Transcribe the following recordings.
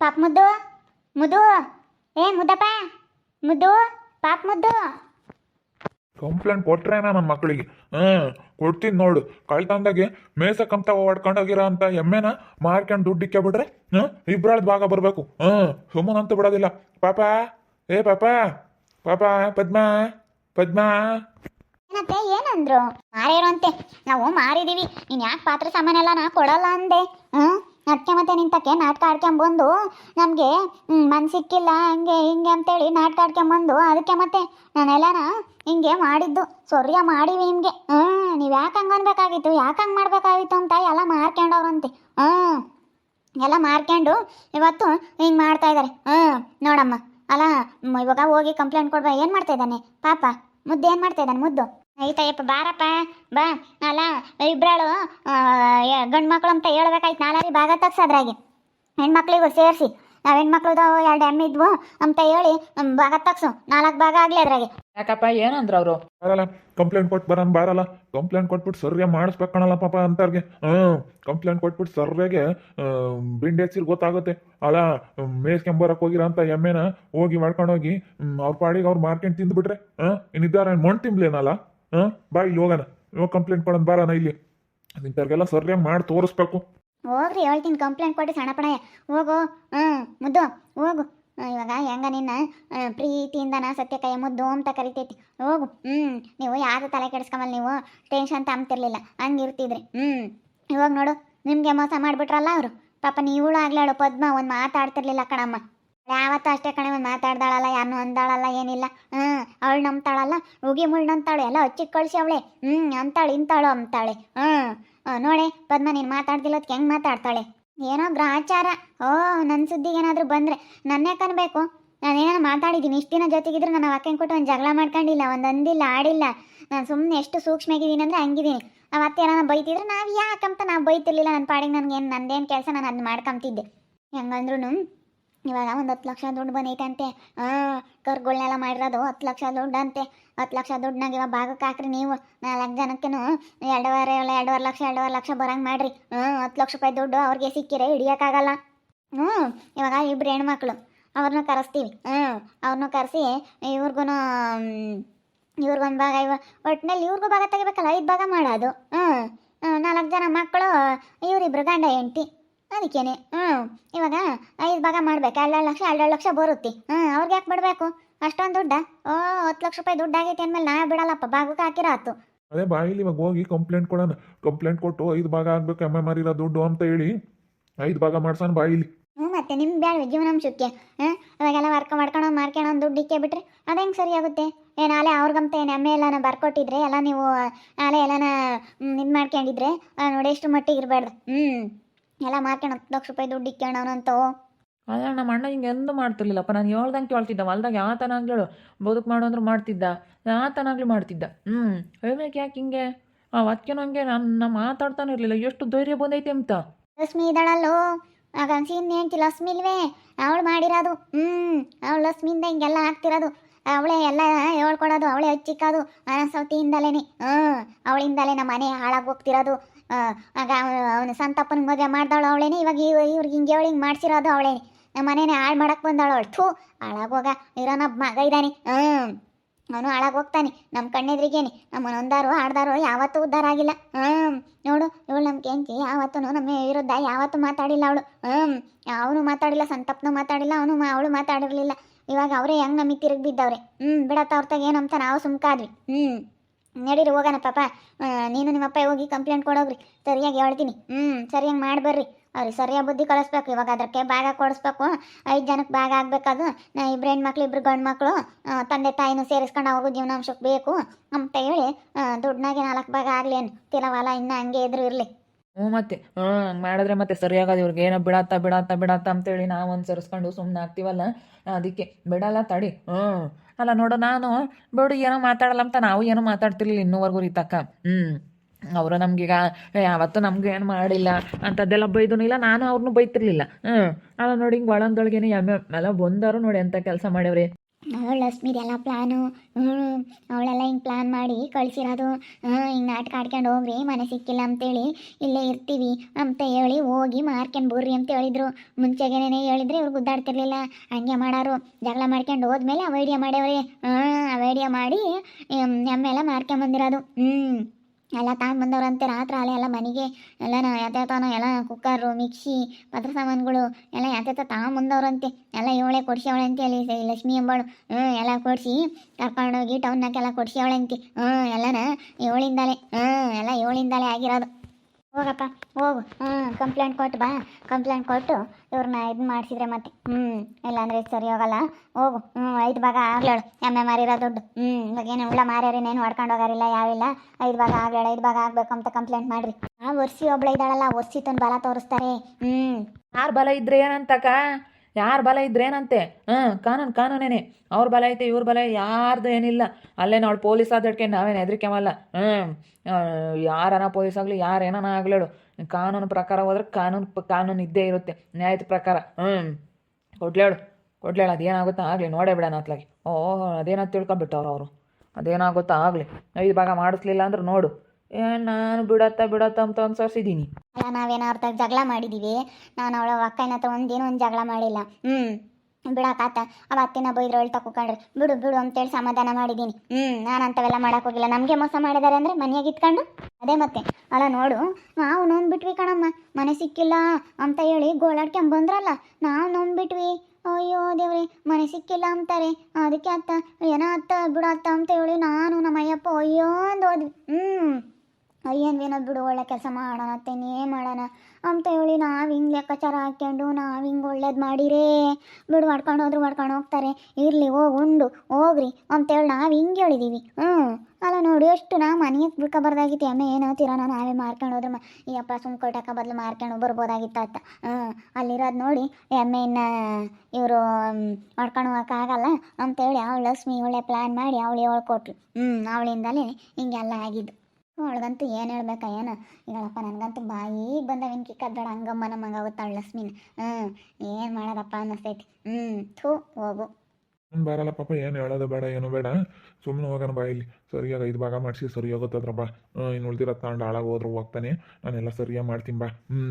ಪಾಪ ಮುದ್ದು ಮುದ್ದು ಏ ಮುದ್ದಪ್ಪ ಮುದ್ದು ಪಾಪ ಮುದ್ದು. ಕಂಪ್ಲೇಂಟ್ ಕೊಟ್ರೆ ನನ್ನ ಮಕ್ಕಳಿಗೆ ಹಾಂ ಕೊಡ್ತೀನಿ ನೋಡು. ಕಳ್ತಂದಾಗೆ ಮೇಸಕ್ಕಂತ ಹೊಡ್ಕೊಂಡೋಗಿರೋ ಅಂತ ಎಮ್ಮೆನ ಮಾರ್ಕೊಂಡು ದುಡ್ಡಿಕ್ಕೆ ಬಿಡ್ರೆ ಹಾಂ ಭಾಗ ಬರಬೇಕು. ಹಾಂ ಸುಮ್ಮನಂತೂ ಬಿಡೋದಿಲ್ಲ. ಪಾಪ ಏ ಪಾಪ ಪಾಪ ಪದ್ಮಾ ಪದ್ಮ. ಏನಂತೆ ಏನಂದ್ರು? ಮಾರೇರು ಅಂತೆ ನಾವು ಮಾರಿದೀವಿ. ನೀನ್ ಯಾಕೆ ಪಾತ್ರ ಸಾಮಾನೆಲ್ಲ ನಾ ಕೊಡಲ್ಲ ಅಂದೆ? ಹ್ಮ್? ಅದಕ್ಕೆ ಮತ್ತೆ ನಿಂತಕ್ಕೆ ನಾಟಕ ಆಡ್ಕೊಂಬಂದು ನಮಗೆ ಮನ್ ಸಿಕ್ಕಿಲ್ಲ ಹಂಗೆ, ಹಿಂಗೆ ಅಂತೇಳಿ ನಾಟಕ ಆಡ್ಕೊಂಬಂದು, ಅದಕ್ಕೆ ಮತ್ತೆ ನಾನೆಲ್ಲನ ಹಿಂಗೆ ಮಾಡಿದ್ದು. ಸೊರ್ಯ ಮಾಡಿವಿ ನಿಮಗೆ. ಹ್ಮ್, ನೀವು ಯಾಕೆ ಹಂಗೆ ಅನ್ಬೇಕಾಗಿತ್ತು? ಯಾಕೆ ಹಂಗೆ ಮಾಡ್ಬೇಕಾಗಿತ್ತು ಅಂತ ಎಲ್ಲ ಮಾರ್ಕೊಂಡವ್ರಂತೆ ಹ್ಮ್, ಎಲ್ಲ ಮಾರ್ಕೊಂಡು ಇವತ್ತು ಹಿಂಗೆ ಮಾಡ್ತಾ ಇದ್ದಾರೆ ಹ್ಮ್, ನೋಡಮ್ಮ. ಅಲ್ಲ ಇವಾಗ ಹೋಗಿ ಕಂಪ್ಲೇಂಟ್ ಕೊಡ್ಬಾ, ಏನು ಮಾಡ್ತಾ ಇದ್ದಾನೆ? ಪಾಪ, ಮುದ್ದು ಏನು ಮಾಡ್ತಾ ಇದ್ದಾನೆ? ಮುದ್ದು. ಐತಯ್ಯಪ್ಪ ಬಾರಪ್ಪ ಬಾ ಅಲ್ಲ ಇಬ್ರಾಳು ಗಂಡು ಮಕ್ಕಳು ಅಂತ ಹೇಳ್ಬೇಕಾಯ್ತು ನಾಳೆ ಭಾಗ ತಗ್ಸದ್ರಾಗೆ ಹೆಣ್ಮಕ್ಳಿಗೂ ಸೇರಿಸಿ ನಾವು ಹೆಣ್ಮಕ್ಳದು ಎರಡು ಎಮ್ಮೆ ಇದ್ವು ಅಂತ ಹೇಳಿ ಭಾಗ ತಗ್ಸು ನಾಲ್ಕು ಭಾಗ ಆಗಲಿ ಅದ್ರಾಗೆ. ಯಾಕಪ್ಪ ಏನಂದ್ರ ಅವರು? ಬರಲ್ಲ ಕಂಪ್ಲೇಂಟ್ ಕೊಟ್ಟು ಬರೋಣ ಬಾರಲ್ಲ. ಕಂಪ್ಲೇಂಟ್ ಕೊಟ್ಬಿಟ್ಟು ಸರ್ವೆ ಮಾಡಿಸ್ಬೇಕು ಕಣಲ್ಲ ಪಾಪ ಅಂತವ್ರಿಗೆ. ಹ್ಞೂ ಕಂಪ್ಲೇಂಟ್ ಕೊಟ್ಬಿಟ್ಟು ಸರ್ವೆಗೆ ಬಿಂಡಿ ಹಚ್ಚಿರ್ ಗೊತ್ತಾಗುತ್ತೆ. ಅಲ್ಲ ಮೇಯ್ಸ್ಕೊಂಬರಕ್ಕೆ ಹೋಗಿರೋ ಅಂತ ಎಮ್ಮೆನ ಹೋಗಿ ಮಾಡ್ಕೊಂಡೋಗಿ ಅವ್ರ ಪಾಡಿಗೆ ಅವ್ರು ಮಾರ್ಕೆಟ್ ತಿಂದ್ಬಿಟ್ರೆ ಹಾಂ ಇನ್ನಿದ್ದಾರೆ ಮಣ್ಣು ತಿನ್ಲೇನಲ್ಲ ಹಾಂ? ಬಾ ಇಲ್ಲಿ ಹೋಗೋಣ. ಇವಾಗ ಕಂಪ್ಲೇಂಟ್ ಕೊಡೋಣ ಬಾರಣ ಇಲ್ಲಿ. ಇಂಥವ್ರಿಗೆಲ್ಲ ಸರಿಯಾಗಿ ಮಾಡಿ ತೋರಿಸ್ಬೇಕು. ಹೋಗ್ರಿ ಹೇಳ್ತೀನಿ ಕಂಪ್ಲೇಂಟ್ ಕೊಡಿ ಪಣಯ ಹೋಗು ಹ್ಞೂ ಮುದ್ದು ಹೋಗು. ಇವಾಗ ಹೆಂಗ ನಿನ್ನ ಆ, ಪ್ರೀತಿಯಿಂದನ ಸತ್ಯಕಾಯ ಮುದ್ದು ಅಂತ ಕರಿತೈತಿ. ಹೋಗು ಹ್ಞೂ ನೀವು ಯಾರು ತಲೆ ಕೆಡಿಸ್ಕೊಂಬಲ್ಲ ನೀವು? ಟೆನ್ಷನ್ ತಾಮ್ತಿರ್ಲಿಲ್ಲ. ಹಂಗೆ ಇರ್ತಿದ್ರಿ. ಹ್ಞೂ ಇವಾಗ ನೋಡು ನಿಮಗೆ ಮೋಸ ಮಾಡಿಬಿಟ್ರಲ್ಲ ಅವರು. ಪಾಪ ನೀವಳು ಆಗ್ಲಾಡು ಪದ್ಮ ಒಂದು ಮಾತಾಡ್ತಿರ್ಲಿಲ್ಲ ಕಣಮ್ಮ. ಯಾವತ್ತೂ ಅಷ್ಟೇ ಕಣೆ, ಒಂದು ಮಾತಾಡ್ದಾಳಲ್ಲ ಯಾರನ್ನೂ ಅಂದಾಳಲ್ಲ, ಏನಿಲ್ಲ. ಹ್ಞೂ, ಅವಳು ನಂಬ್ತಾಳಲ್ಲ ಉಗಿ ಮುಳ್ಳು ನಂಬ್ತಾಳೆ, ಎಲ್ಲ ಹಚ್ಚಿಗೆ ಕಳಿಸಿ ಅವಳೆ. ಹ್ಞೂ, ಅಂತಾಳೆ, ಇಂತಾಳು ಅಂತಾಳೆ. ಹ್ಞೂ ನೋಡೆ, ಪದ್ಮ ನೀನು ಮಾತಾಡ್ದಿಲ್ಲದಕ್ಕೆ ಹೆಂಗೆ ಮಾತಾಡ್ತಾಳೆ? ಏನೋ ಗ್ರಹಾಚಾರ. ಓ ನನ್ನ ಸುದ್ದಿಗೆ ಏನಾದರೂ ಬಂದರೆ. ನನ್ನೇ ಕನ್ಬೇಕು ನಾನೇನೋ ಮಾತಾಡಿದ್ದೀನಿ ಇಷ್ಟು ದಿನ ಜೊತೆಗಿದ್ರು ನನ್ನ ಅಕ್ಕನ ಕೊಟ್ಟು ಒಂದು ಜಗಳ ಮಾಡ್ಕೊಂಡಿಲ್ಲ, ಒಂದು ಅಂದಿಲ್ಲ, ಆಡಿಲ್ಲ. ನಾನು ಸುಮ್ಮನೆ ಎಷ್ಟು ಸೂಕ್ಷ್ಮ ಆಗಿದ್ದೀನಿ ಅಂದರೆ ಹಂಗಿದ್ದೀನಿ. ಅವ ಅತ್ತೆ ಏನಾರ ಬೈತಿದ್ರೆ ನಾವು ಯಾಕಂತ ನಾವು ಬೈತಿರ್ಲಿಲ್ಲ ನನ್ನ ಪಾಡಿಗೆ ನನಗೇನು, ನಂದೇನು ಕೆಲಸ ನಾನು ಅದನ್ನ ಮಾಡ್ಕೊಂತಿದ್ದೆ ಹೆಂಗಂದ್ರೂ ಇವಾಗ ಒಂದು ಹತ್ತು ಲಕ್ಷ ದುಡ್ಡು ಬಂದೈತಂತೆ. ಹಾಂ ಕರ್ಗಳನ್ನೆಲ್ಲ ಮಾಡಿರೋದು ಹತ್ತು ಲಕ್ಷ ದುಡ್ಡು ಅಂತೆ. ಹತ್ತು ಲಕ್ಷ ದುಡ್ಡನ್ನಾಗ ಇವಾಗ ಭಾಗಕ್ಕೆ ಹಾಕ್ರಿ ನೀವು. ನಾಲ್ಕು ಜನಕ್ಕೇನು ಎರಡೂವರೆ ಇಲ್ಲ ಎರಡೂವರೆ ಲಕ್ಷ ಎರಡೂವರೆ ಲಕ್ಷ ಬರಂಗೆ ಮಾಡ್ರಿ. ಹ್ಞೂ ಹತ್ತು ಲಕ್ಷ ರೂಪಾಯಿ ದುಡ್ಡು ಅವ್ರಿಗೆ ಸಿಕ್ಕಿರೆ ಹಿಡಿಯೋಕ್ಕಾಗಲ್ಲ. ಹ್ಞೂ, ಇವಾಗ ಇಬ್ರು ಹೆಣ್ಮಕ್ಳು. ಅವ್ರನ್ನ ಕರೆಸ್ತೀವಿ. ಹ್ಞೂ ಅವ್ರನ್ನ ಕರೆಸಿ ಇವ್ರಿಗೂ ಇವ್ರಿಗೊಂದು ಭಾಗ ಇವ ಒಟ್ಟಿನಲ್ಲಿ ಇವ್ರಿಗೂ ಭಾಗ ತೆಗಿಬೇಕಲ್ಲ, ಐದು ಭಾಗ ಮಾಡೋದು. ಹ್ಞೂ, ನಾಲ್ಕು ಜನ ಮಕ್ಕಳು, ಇವರಿಬ್ರು ಗಂಡ ಹೆಂಡ್ತಿ. ಅದಕ್ಕೇನೆ ಹ್ಞೂ ಇವಾಗ ಐದು ಭಾಗ ಮಾಡ್ಬೇಕು ಎರಡು ಲಕ್ಷ ಎರಡು ಲಕ್ಷ ಬರುತ್ತೆ. ಹ್ಞೂ ಅವ್ರಿಗೆ ಯಾಕೆ ಬಿಡಬೇಕು? ಅಷ್ಟೊಂದು ದುಡ್ಡ? ಓ ಹತ್ತು ಲಕ್ಷ ರೂಪಾಯಿ ದುಡ್ಡು ಆಗೈತೆ ಅಂದಮೇಲೆ ನಾ ಬಿಡಲ್ಲಪ್ಪ? ಭಾಗಕ್ಕೆ ಹಾಕಿರೋ ಆತು. ಅದೇ ಬಾಯಿಲಿ ಇವಾಗ ಹೋಗಿ ಕಂಪ್ಲೇಂಟ್ ಕೊಡೋಣ. ಕಂಪ್ಲೇಂಟ್ ಕೊಟ್ಟು ಐದು ಭಾಗ ಆಗ್ಬೇಕು ಎಮ್ಮೆ ಮಾರಿರೋ ದುಡ್ಡು ಅಂತ ಹೇಳಿ ಐದು ಭಾಗ ಮಾಡ್ಸೋಣ ಬಾಯಿಲಿ ಹ್ಞೂ ಮತ್ತೆ ನಿಮ್ಮ ಬ್ಯಾಡ ಜೀವನಾಂಶಕ್ಕೆ ಹಾಂ ಅವಾಗೆಲ್ಲ ವರ್ಕ್ ಮಾಡ್ಕೊಳೋ ಮಾರ್ಕೊಳೋ ದುಡ್ಡು ಇಕ್ಕೆ ಬಿಟ್ರೆ ಅದು ಹೆಂಗೆ ಸರಿ ಆಗುತ್ತೆ? ಏ ನಾಳೆ ಅವ್ರಿಗಂತ ಏನು ಎಮ್ಮೆ ಎಲ್ಲನ ಬರ್ಕೊಟ್ಟಿದ್ರೆ ಎಲ್ಲ ನೀವು ನಾಳೆ ಎಲ್ಲನ ಇದು ಮಾಡ್ಕೊಂಡಿದ್ರೆ ನೋಡಿ ಎಷ್ಟು ಮಟ್ಟಿಗೆ ಇರಬಾರ್ದು ಹ್ಞೂ ಎಲ್ಲ ಮಾರ್ಕೊಂಡು ಹತ್ತು ಲಕ್ಷ ರೂಪಾಯಿ ದುಡ್ಡು ಇಕ್ಕೊಂಡವನಂತೋ ಅಲ್ಲ ನಮ್ಮ ಅಣ್ಣ ಹಿಂಗೆ ಎಂದು ಮಾಡ್ತಿರ್ಲಿಲ್ಲಪ್ಪ. ನಾನು ಹೇಳ್ದಂಗೆ ಕೇಳ್ತಿದ್ದ? ಹೊಲ್ದಾಗ ಯಾವ ತನಾಗ್ಲೂ ಬದುಕು ಮಾಡು ಅಂದ್ರೆ ಮಾಡ್ತಿದ್ದ. ಯಾವ ತನಾಗ್ಲೂ ಮಾಡ್ತಿದ್ದ. ಹ್ಞೂ ಹೇಳ್ಬೇಕು ಯಾಕೆ ಹಿಂಗೆ? ಅದಕ್ಕೆ ನನಗೆ ನಾನು ನಾ ಮಾತಾಡ್ತಾನೆ ಇರಲಿಲ್ಲ. ಎಷ್ಟು ಧೈರ್ಯ ಬಂದೈತೆ ಅಂತ. ಲಕ್ಷ್ಮಿ ಇದ್ದಾಳಲ್ಲೋ? ಆಗ ಸೀನ್ ಹೆಂಡ್ತಿ ಲಕ್ಷ್ಮಿ ಇಲ್ವೇ? ಅವಳು ಮಾಡಿರೋದು. ಹ್ಞೂ ಅವಳು ಲಕ್ಷ್ಮಿಯಿಂದ ಹಿಂಗೆಲ್ಲ ಆಗ್ತಿರೋದು. ಅವಳೇ ಎಲ್ಲ ಹೇಳ್ಕೊಡೋದು. ಅವಳೇ ಹಚ್ಚಿಕ್ಕೋದು ಸೌತಿಯಿಂದಲೇ ಹ್ಞೂ ಅವಳಿಂದಲೇ ನಮ್ಮ ಮನೆ ಹಾಳಾಗಿ ಹೋಗ್ತಿರೋದು. ಆ, ಆಗ ಅವನು ಸಂತಪ್ಪನ ಮದುವೆ ಮಾಡ್ದಾಳು ಅವಳೇನೆ. ಇವಾಗ ಇವ್, ಇವ್ರಿಗೆ ಹಿಂಗೆ ಅವಳು ಹಿಂಗೆ ಮಾಡ್ಸಿರೋದು ಅವಳೇನೆ. ನಮ್ಮ ಮನೇನೆ ಹಾಳು ಮಾಡಕ್ಕೆ ಬಂದಾಳು ಅವಳು. ಥೂ ಹಾಳಾಗೋಗ ಇರೋನ ಮಗ ಇದ್ದಾನೆ. ಹ್ಞೂ ಅವನು ಹಾಳಾಗಿ ಹೋಗ್ತಾನೆ. ನಮ್ಮ ಕಣ್ಣೆದ್ರಿಗೇನೆ. ನಮ್ಮ ನೊಂದಾರು ಆಡ್ದಾರು ಯಾವತ್ತೂ ಉದ್ಧಾರ ಆಗಿಲ್ಲ. ಹ್ಞೂ ನೋಡು, ಇವಳು ನಮ್ಮ ಕೆಂಚಿ ಯಾವತ್ತೂ ನಮ್ಮ ವಿರುದ್ಧ ಯಾವತ್ತೂ ಮಾತಾಡಿಲ್ಲ ಅವಳು. ಹ್ಞೂ ಅವನು ಮಾತಾಡಿಲ್ಲ ಸಂತಪ್ಪನು ಮಾತಾಡಿಲ್ಲ, ಅವನು ಅವಳು ಮಾತಾಡಿರಲಿಲ್ಲ. ಇವಾಗ ಅವರೇ ಹೆಂಗೆ ನಮಗೆ ತಿರುಗಿ ಬಿದ್ದವ್ರೆ? ಹ್ಞೂ ಬಿಡತ್ತ ಅವ್ರ ಏನಂತ ನಾವು ಸುಮ್ಕಾದ್ವಿ ಹ್ಞೂ ನಡೀರಿ, ಹೋಗೋಣ ಪಾಪ. ನೀನು ನಿಮ್ಮಪ್ಪ ಹೋಗಿ ಕಂಪ್ಲೇಂಟ್ ಕೊಡೋಗ್ರಿ. ಸರಿಯಾಗಿ ಹೇಳ್ತೀನಿ. ಹ್ಞೂ ಸರಿಯಾಗಿ ಮಾಡ್ಬರ್ರಿ. ಅವ್ರಿಗೆ ಸರಿಯಾಗಿ ಬುದ್ಧಿ ಕಳಿಸ್ಬೇಕು ಇವಾಗ ಅದಕ್ಕೆ ಭಾಗ ಕೊಡಿಸ್ಬೇಕು. ಐದು ಜನಕ್ಕೆ ಭಾಗ ಆಗಬೇಕದು. ನಾ ಇಬ್ಬರು ಹೆಣ್ಮಕ್ಳು ಇಬ್ಬರು ಗಂಡು ಮಕ್ಕಳು ತಂದೆ ತಾಯಿನೂ ಸೇರಿಸ್ಕೊಂಡು ಅವ್ರಿಗೂ ಜೀವನಾಂಶಕ್ಕೆ ಬೇಕು ಅಂತ ಹೇಳಿ ದುಡ್ಡನಾಗೆ ನಾಲ್ಕು ಭಾಗ ಆಗಲಿ ಏನು? ತಿಲವಲ್ಲ ಇನ್ನೂ ಹಂಗೆ ಎದುರು ಇರಲಿ. ಹ್ಞೂ, ಮತ್ತೆ ಹಂಗೆ ಮಾಡಿದ್ರೆ ಮತ್ತೆ ಸರಿಯಾಗದು, ಇವ್ರಿಗೆ ಏನೋ ಬಿಡತ್ತ ಬಿಡತ್ತ ಬಿಡತ್ತ ಅಂತೇಳಿ ನಾವು ಒಂದು ಸರಿಸ್ಕೊಂಡು ಸುಮ್ಮನೆ ಆಗ್ತೀವಲ್ಲ? ಅದಕ್ಕೆ ಬಿಡಲ್ಲ ತಡಿ, ಹ್ಞೂ. ಅಲ್ಲ ನೋಡು, ನಾನು ಬಿಡು, ಏನೋ ಮಾತಾಡಲ್ಲ ಅಂತ ನಾವು ಏನೋ ಮಾತಾಡ್ತಿರ್ಲಿಲ್ಲ ಇನ್ನೂವರೆಗೂ ರೀತಕ್ಕ ಹ್ಞೂ. ಅವರು ನಮ್ಗೀಗ ಯಾವತ್ತೂ ನಮ್ಗೆ ಏನು ಮಾಡಿಲ್ಲ ಅಂಥದ್ದೆಲ್ಲ ಇಲ್ಲ, ನಾನು ಅವ್ರನ್ನೂ ಬೈತಿರ್ಲಿಲ್ಲ, ಹ್ಞೂ. ಅಲ್ಲ ನೋಡಿ, ಹಿಂಗೆ ಒಳಂದೊಳಗೇನೆ ಎಮ್ಮೆ ಎಲ್ಲ ಬಂದವರು ನೋಡಿ ಅಂತ ಕೆಲಸ ಮಾಡ್ಯವ್ರಿ. ಅವಳು ಲಕ್ಷ್ಮಿದೆಲ್ಲ ಪ್ಲ್ಯಾನು ಹ್ಞೂ ಅವಳೆಲ್ಲ ಹಿಂಗೆ ಪ್ಲಾನ್ ಮಾಡಿ ಕಳಿಸಿರೋದು ಹಿಂಗೆ ನಾಟಕ ಆಡ್ಕೊಂಡು ಹೋಗ್ರಿ, ಮನೆ ಸಿಕ್ಕಿಲ್ಲ ಅಂತೇಳಿ ಇಲ್ಲೇ ಇರ್ತೀವಿ ಅಂತ ಹೇಳಿ ಹೋಗಿ ಮಾರ್ಕೊಂಡು ಬರ್ರಿ ಅಂತ ಹೇಳಿದ್ರು. ಮುಂಚೆಗೇನೇ ಹೇಳಿದ್ರೆ ಇವ್ರು ಗುದ್ದಾಡ್ತಿರ್ಲಿಲ್ಲ. ಹಂಗೆ ಮಾಡೋರು. ಜಗಳ ಮಾಡ್ಕೊಂಡು ಹೋದ್ಮೇಲೆ ಅವ ಐಡಿಯಾ ಮಾಡ್ಯವ್ರಿ ಹಾಂ ಅವ ಐಡಿಯಾ ಮಾಡಿ ಎಮ್ಮೆಲ್ಲ ಮಾರ್ಕೊಂಬಂದಿರೋದು ಹ್ಞೂ ಎಲ್ಲ ತಗೊಂಬಂದವ್ರಂತೆ ರಾತ್ರಿ ಅಲ್ಲೇ ಎಲ್ಲ ಮನೆಗೆ ಎಲ್ಲ ಯಾತ್ಯಾತನ ಎಲ್ಲ ಕುಕ್ಕರು, ಮಿಕ್ಸಿ, ಪತ್ರ ಸಾಮಾನುಗಳು ಎಲ್ಲ ಯಾತ್ಯಾತ ತಗೊಂಬಂದವ್ರಂತೆ ಎಲ್ಲ ಇವಳೆ ಹೇಳಿ ಸ- ಲಕ್ಷ್ಮಿ ಎಂಬಳು ಹ್ಞೂ ಎಲ್ಲ ಕೊಡಿಸಿ ಕರ್ಕೊಂಡೋಗಿ ಟೌನ್ನಾಗೆಲ್ಲ ಅಂತೆ. ಹ್ಞೂ ಎಲ್ಲನ ಇವಳಿಂದಲೇ ಹ್ಞೂ ಎಲ್ಲ ಇವಳಿಂದಲೇ ಆಗಿರೋದು. ಹೋಗಪ್ಪ, ಹೋಗು. ಹ್ಞೂ ಕಂಪ್ಲೇಂಟ್ ಕೊಟ್ಟು ಬಾ. ಕಂಪ್ಲೇಂಟ್ ಕೊಟ್ಟು ಇವ್ರನ್ನ ಇದು ಮಾಡಿಸಿದ್ರೆ ಮತ್ತೆ. ಹ್ಞೂ ಇಲ್ಲಾಂದ್ರೆ ಸರಿ ಹೋಗಲ್ಲ. ಹೋಗು. ಹ್ಞೂ ಐದು ಭಾಗ ಆಗ್ಲೇಳು. ಎಮ್ಮೆ ಮಾರಿರೋ ದುಡ್ಡು. ಹ್ಞೂ ಇವಾಗ ಏನು ಉಳ್ಳ ಮಾರ್ಯಾರೇನೇನು ಹೊಡ್ಕೊಂಡು ಹೋಗಾರಿಲ್ಲ ಯಾವಿಲ್ಲ ಐದು ಭಾಗ ಆಗ್ಲೇಳ, ಐದು ಭಾಗ ಆಗ್ಬೇಕು ಅಂತ ಕಂಪ್ಲೇಂಟ್ ಮಾಡ್ರಿ. ಆ ವರ್ಷಿ ಒಬ್ಳ ಇದ್ದಾಳಲ್ಲ ವರ್ಷಿ ತನ್ನ ಬಲ ತೋರಿಸ್ತಾರೆ. ಹ್ಞೂ ಯಾರ್ ಬಲ ಇದ್ರೆ ಏನಂತಕ್ಕ? ಯಾರ ಬಲ ಇದ್ರೆ ಏನಂತೆ ಹಾಂ, ಕಾನೂನು ಕಾನೂನೇನೆ. ಅವ್ರ ಬಲ ಐತೆ, ಇವ್ರ ಬಲ ಯಾರ್ದು ಏನಿಲ್ಲ. ಅಲ್ಲೇ ನಾವು ಪೊಲೀಸ್ ಆದಕ್ಕೆ ನಾವೇನು ಹೆದರಿಕೆವಲ್ಲ. ಹ್ಞೂ ಯಾರನ ಪೊಲೀಸ್ ಆಗಲಿ, ಯಾರು ಏನಾನ ಆಗ್ಲೇಳು. ಕಾನೂನು ಪ್ರಕಾರ ಹೋದ್ರೆ ಕಾನೂನು ಕಾನೂನು ಇದ್ದೇ ಇರುತ್ತೆ. ನ್ಯಾಯದ ಪ್ರಕಾರ. ಹ್ಞೂ ಕೊಡ್ಲೇಳು. ಕೊಡ್ಲೇಳು, ಅದೇನಾಗುತ್ತಾ ಆಗಲಿ, ನೋಡೇ ಬಿಡೋಣ ಅತ್ಲಾಗಿ. ಓಹೋ, ಅದೇನೋ ತಿಳ್ಕೊಂಬಿಟ್ಟವ್ರು ಅವರು. ಅದೇನಾಗುತ್ತಾ ಆಗಲಿ. ಐದು ಭಾಗ ಮಾಡಿಸ್ಲಿಲ್ಲ ಅಂದ್ರೆ ನೋಡು. ನಾನು ಬಿಡತ್ತ ಬಿಡತ್ತ ಅಂತ ಅನ್ಸರ್ಸಿದ್ದೀನಿ ಅಲ್ಲ ನಾವೇನೋ ಅವ್ರ ತಗ ಜಗಳ ಮಾಡಿದ್ದೀವಿ ನಾನು ಅವಳ ಅಕ್ಕನ ಹತ್ರ ಒಂದೇನು ಒಂದು ಜಗಳ ಮಾಡಿಲ್ಲ. ಹ್ಞೂ ಬಿಡಕ್ಕಾತ ಅವ ಅತ್ತಿನ ಬೈದ್ರು ಹೇಳಿ ತಕೊಂಡ್ರಿ ಬಿಡು ಬಿಡು ಅಂತೇಳಿ ಸಮಾಧಾನ ಮಾಡಿದ್ದೀನಿ ಹ್ಞೂ ನಾನು ಅಂಥವೆಲ್ಲ ಮಾಡಕ್ ಹೋಗಿಲ್ಲ. ನಮಗೆ ಮೋಸ ಮಾಡಿದ್ದಾರೆ ಅಂದರೆ ಮನೆಯಾಗ ಇತ್ಕೊಂಡು ಅದೇ ಮತ್ತೆ. ಅಲ್ಲ ನೋಡು. ನಾವು ನೋಂದ್ಬಿಟ್ವಿ ಕಣಮ್ಮ. ಮನೆ ಸಿಕ್ಕಿಲ್ಲ ಅಂತ ಹೇಳಿ ಗೋಳಾಡ್ಕೊಂಬಂದ್ರಲ್ಲ ನಾವು ನೋಂದ್ಬಿಟ್ವಿ. ಅಯ್ಯೋ ದೇವ್ರಿ ಮನೆ ಸಿಕ್ಕಿಲ್ಲ ಅಂತಾರೆ. ಅದಕ್ಕೆ ಅತ್ತ ಏನೋ ಅತ್ತ ಬಿಡು ಅತ್ತ ಅಂತ ಹೇಳಿ ನಾನು ನಮ್ಮ ಅಯ್ಯಪ್ಪ ಅಯ್ಯೋ ಅಂದ್ ಹೋದ್ವಿ. ಹ್ಞೂ ಅಯ್ಯನ್ವೇನೋ ಬಿಡು, ಒಳ್ಳೆ ಕೆಲಸ ಮಾಡೋಣ ಅತ್ತೇನೇ ಮಾಡೋಣ. ಅಂತ ಹೇಳಿ ನಾವು ಹಿಂಗೆ ಲೆಕ್ಕಾಚಾರ ಹಾಕ್ಕೊಂಡು ನಾವು ಹಿಂಗೆ ಒಳ್ಳೇದು ಮಾಡಿರೇ. ಬಿಡು, ಮಾಡ್ಕೊಂಡು ಹೋದ್ರು ಮಾಡ್ಕೊಂಡು ಹೋಗ್ತಾರೆ. ಇರಲಿ, ಹೋಗಿ, ಉಂಡು, ಹೋಗ್ರಿ ಅಂತೇಳಿ ನಾವು ಹಿಂಗೆ ಹೇಳಿದೀವಿ. ಹ್ಞೂ ಅಲ್ಲ ನೋಡಿ, ಎಷ್ಟು ನಾ ಮನೆಗೆ ಬಿಡ್ಕೊಬಾರ್ದಾಗಿತ್ತು ಅಮ್ಮ ಏನೋ ತಿರೋಣ ನಾವೇ ಮಾರ್ಕೊಂಡು ಹೋದ್ರೆ. ಈ ಅಪ್ಪ ಸುಮ್ ಕೊಟ್ಟಾಕ ಬದಲು ಮಾರ್ಕೊಂಡು ಬರ್ಬೋದಾಗಿತ್ತು ಅಂತ ಹ್ಞೂ ಅಲ್ಲಿರೋದು ನೋಡಿ ಎಮ್ಮೆಯನ್ನು ಇವರು ಮಾಡ್ಕೊಂಡು ಹೋಗೋಕ್ಕಾಗಲ್ಲ ಅಂತೇಳಿ ಅವಳು ಲಕ್ಷ್ಮಿ ಒಳ್ಳೆ ಪ್ಲ್ಯಾನ್ ಮಾಡಿ ಅವಳು ಹೇಳ್ಕೊಟ್ಲು. ಹ್ಞೂ ಅವಳಿಂದಲೇ ಹಿಂಗೆಲ್ಲ ಆಗಿದ್ದು. ಅವಳಿಗಂತೂ ಏನು ಹೇಳ್ಬೇಕ ಏನು ಈಗಳಪ್ಪ ನನಗಂತೂ ಬಾಯಿ ಬಂದವಿನ ಕಿಕ್ಕದ್ ಬೇಡ ಹಂಗಮ್ಮ ನಮ್ಮ ಮಗ ಗೊತ್ತಾಳ ಲಕ್ಷ್ಮಿನ ಹ್ಞೂ ಏನು ಮಾಡೋದಪ್ಪ ಅನ್ನಿಸ್ತೈತಿ. ಹ್ಞೂ ಥೂ, ಹೋಗು. ನಾನು ಬರಲ್ಲ ಪಾಪ, ಏನು ಹೇಳೋದು ಬೇಡ, ಏನು ಬೇಡ. ಸುಮ್ಮನೆ ಹೋಗೋಣ ಬಾ ಇಲ್ಲಿ. ಸರಿಯಾಗಿ ಐದು ಭಾಗ ಮಾಡಿಸಿ, ಸರಿ ಹೋಗುತ್ತದ್ರ ಬಾ. ಇನ್ನು ಉಳ್ದಿರೋ ತಗೊಂಡು ಹಾಳಾಗಿ ಹೋದ್ರು ಹೋಗ್ತಾನೆ. ನಾನೆಲ್ಲ ಸರಿಯಾಗಿ ಮಾಡ್ತೀನಿ ಬಾ. ಹ್ಞೂ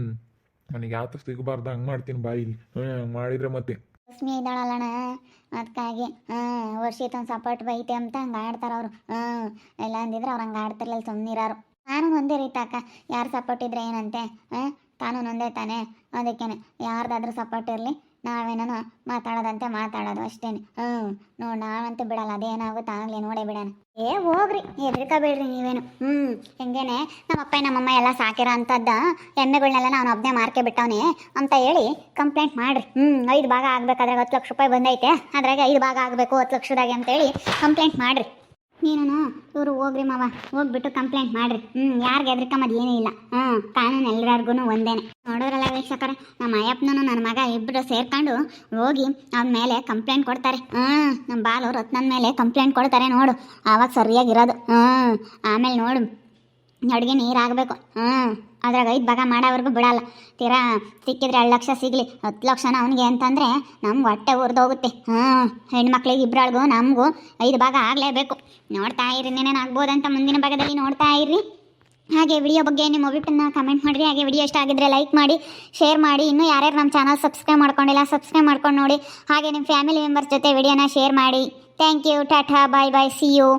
ನನಗೆ ಯಾವ್ದು ಸಿಗಬಾರ್ದು, ಹಂಗೆ ಮಾಡ್ತೀನಿ ಬಾ ಇಲ್ಲಿ. ಹ್ಞೂ ಮಾಡಿದ್ರೆ ಮತ್ತೆ. ಲಕ್ಷ್ಮಿ ಇದ್ದಾಳಲ್ಲಣ್ಣ. ಅದಕ್ಕಾಗಿ ಹಾಂ ವರ್ಷಿತೊಂದು ಸಪೋರ್ಟ್ ಬೈತೆ ಅಂತ ಹಂಗೆ ಆಡ್ತಾರೆ ಅವರು. ಹ್ಞೂ ಇಲ್ಲ ಅಂದಿದ್ರೆ ಅವ್ರು ಹಂಗೆ ಆಡ್ತಿರ್ಲಿಲ್ಲ ಸುಮ್ಮನಿರೋರು ನಾನು ಒಂದೇ ರೀತಿ ಅಕ್ಕ. ಯಾರು ಸಪೋರ್ಟ್ ಇದ್ರೆ ಏನಂತೆ? ಹಾಂ ತಾನು ಒಂದೇ ತಾನೇ? ಅದಕ್ಕೇನೆ, ಯಾರ್ದಾದ್ರೂ ಸಪೋರ್ಟ್ ಇರಲಿ. ನಾವೇನೋ ಮಾತಾಡೋದಂತೆ ಮಾತಾಡೋದು ಅಷ್ಟೇನೆ. ಹ್ಞೂ ನೋಡಿ ನಾವಂತೂ ಬಿಡಲ್ಲ, ಅದೇನಾಗುತ್ತೆ ಆಗಲಿ ನೋಡೇ ಬಿಡೋಣ. ಏ, ಹೋಗ್ರಿ, ಹೆದರ್ಕೋಬೇಡ್ರಿ ನೀವೇನು. ಹ್ಞೂ ಹೆಂಗೇನೆ, ನಮ್ಮ ಅಪ್ಪ ನಮ್ಮಮ್ಮ ಎಲ್ಲ ಸಾಕಿರೋ ಅಂಥದ್ದು ಎಮ್ಮೆಗಳನ್ನೆಲ್ಲ ನಾನು ಒಬ್ಬನೇ ಮಾರ್ಕೆ ಬಿಟ್ಟವನೇ ಅಂತ ಹೇಳಿ ಕಂಪ್ಲೇಂಟ್ ಮಾಡ್ರಿ. ಹ್ಞೂ ಐದು ಭಾಗ ಆಗಬೇಕಾದ್ರೆ ಹತ್ತು ಲಕ್ಷ ರೂಪಾಯಿ ಬಂದೈತೆ, ಅದ್ರಾಗ ಐದು ಭಾಗ ಆಗಬೇಕು, ಹತ್ತು ಲಕ್ಷದಾಗೆ ಅಂತೇಳಿ ಕಂಪ್ಲೇಂಟ್ ಮಾಡ್ರಿ. ನೀನು ಇವರು ಹೋಗ್ರಿ ಮಾವ. ಹೋಗ್ಬಿಟ್ಟು ಕಂಪ್ಲೇಂಟ್ ಮಾಡ್ರಿ. ಹ್ಮ್, ಯಾರಿಗೆ ಎದ್ರಿಕಮ್ಮದು ಏನೂ ಇಲ್ಲ. ಹ್ಮ್, ಕಾನೂನು ಎಲ್ಲರಿಗೂ ಒಂದೇನೆ. ನೋಡೋರಲ್ಲ ವೀಕ್ಷಕರೇ, ನಮ್ಮ ಅಯ್ಯಪ್ಪನೂ ನನ್ನ ಮಗ ಇಬ್ಬರು ಸೇರ್ಕೊಂಡು ಹೋಗಿ ಅವನ ಮೇಲೆ ಕಂಪ್ಲೇಂಟ್ ಕೊಡ್ತಾರೆ. ಹ್ಮ್, ನಮ್ಮ ಬಾಲು ರತ್ನನ ಮೇಲೆ ಕಂಪ್ಲೇಂಟ್ ಕೊಡ್ತಾರೆ ನೋಡು. ಆವಾಗ ಸರಿಯಾಗಿರೋದು. ಹ್ಮ್, ಆಮೇಲೆ ನೋಡು ಅಡುಗೆ ನೀರು ಆಗಬೇಕು ಹ್ಞೂ ಅದ್ರಾಗ ಐದು ಭಾಗ ಮಾಡೋವರೆಗೂ ಬಿಡಲ್ಲ. ತೀರಾ ಸಿಕ್ಕಿದ್ರೆ ಎರಡು ಲಕ್ಷ ಸಿಗಲಿ, ಹತ್ತು ಲಕ್ಷನ ಅವನಿಗೆ ಅಂತಂದರೆ ನಮ್ಗೆ ಹೊಟ್ಟೆ ಉರಿದೋಗುತ್ತೆ. ಹ್ಞೂ ಹೆಣ್ಮಕ್ಳಿಗೆ ಇಬ್ಬರಾಳ್ಗೂ ನಮಗೂ ಐದು ಭಾಗ ಆಗಲೇಬೇಕು. ನೋಡ್ತಾ ಇರಿ ಇನ್ನೇನೇನು ಅಂತ ಮುಂದಿನ ಭಾಗದಲ್ಲಿ ನೋಡ್ತಾ ಇರ್ರಿ ಹಾಗೆ ವಿಡಿಯೋ ಬಗ್ಗೆ ನಿಮ್ಮ ಅಭಿಪ್ರಾಯನ ಕಮೆಂಟ್ ಮಾಡಿರಿ. ಹಾಗೆ ವಿಡಿಯೋ ಇಷ್ಟ ಆಗಿದ್ರೆ ಲೈಕ್ ಮಾಡಿ ಶೇರ್ ಮಾಡಿ. ಇನ್ನೂ ಯಾರ್ಯಾರು ನಮ್ಮ ಚಾನಲ್ ಸಬ್ಸ್ಕ್ರೈಬ್ ಮಾಡ್ಕೊಂಡಿಲ್ಲ ಸಬ್ಸ್ಕ್ರೈಬ್ ಮಾಡ್ಕೊಂಡು ನೋಡಿ. ಹಾಗೆ ನಿಮ್ಮ ಫ್ಯಾಮಿಲಿ ಮೆಂಬರ್ಸ್ ಜೊತೆ ವಿಡಿಯೋನ ಶೇರ್ ಮಾಡಿ. Thank you Tata bye bye see you